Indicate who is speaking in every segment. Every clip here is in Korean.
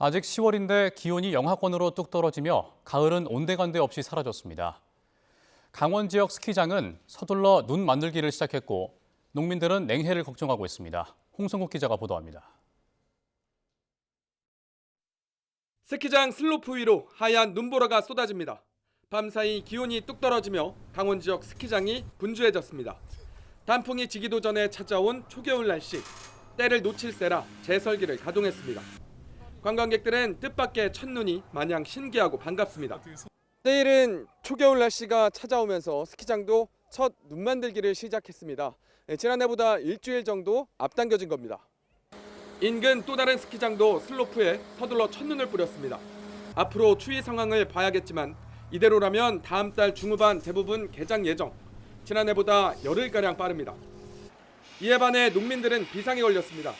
Speaker 1: 아직 10월인데 기온이 영하권으로 뚝 떨어지며 가을은 온데간데 없이 사라졌습니다. 강원 지역 스키장은 서둘러 눈 만들기를 시작했고 농민들은 냉해를 걱정하고 있습니다. 홍성국 기자가 보도합니다.
Speaker 2: 스키장 슬로프 위로 하얀 눈보라가 쏟아집니다. 밤사이 기온이 뚝 떨어지며 강원 지역 스키장이 분주해졌습니다. 단풍이 지기도 전에 찾아온 초겨울 날씨. 때를 놓칠세라 제설기를 가동했습니다. 관광객들은 뜻밖의 첫눈이 마냥 신기하고 반갑습니다. 내일은 초겨울 날씨가 찾아오면서 스키장도 첫 눈 만들기를 시작했습니다. 네, 지난해보다 일주일 정도 앞당겨진 겁니다. 인근 또 다른 스키장도 슬로프에 서둘러 첫눈을 뿌렸습니다. 앞으로 추위 상황을 봐야겠지만 이대로라면 다음 달 중후반 대부분 개장 예정. 지난해보다 열흘가량 빠릅니다. 이에 반해 농민들은 비상에 걸렸습니다.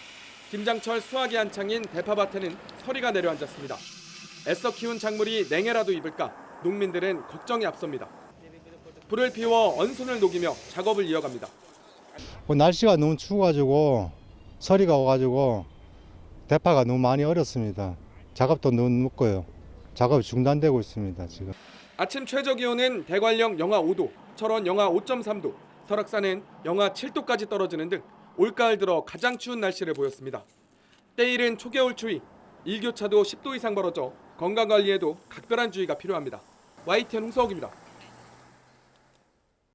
Speaker 2: 김장철 수확이 한창인 대파밭에는 서리가 내려앉았습니다. 애써 키운 작물이 냉해라도 입을까 농민들은 걱정이 앞섭니다. 불을 피워 언손을 녹이며 작업을 이어갑니다.
Speaker 3: 뭐 날씨가 너무 추워가지고 서리가 와가지고 대파가 너무 많이 얼었습니다. 작업도 너무 늦고요. 작업이 중단되고 있습니다 지금.
Speaker 2: 아침 최저 기온은 대관령 영하 5도, 철원 영하 5.3도, 설악산은 영하 7도까지 떨어지는 등 올가을 들어 가장 추운 날씨를 보였습니다. 때일은 초겨울 추위, 일교차도 10도 이상 벌어져 건강 관리에도 각별한 주의가 필요합니다. YTN 홍서욱입니다.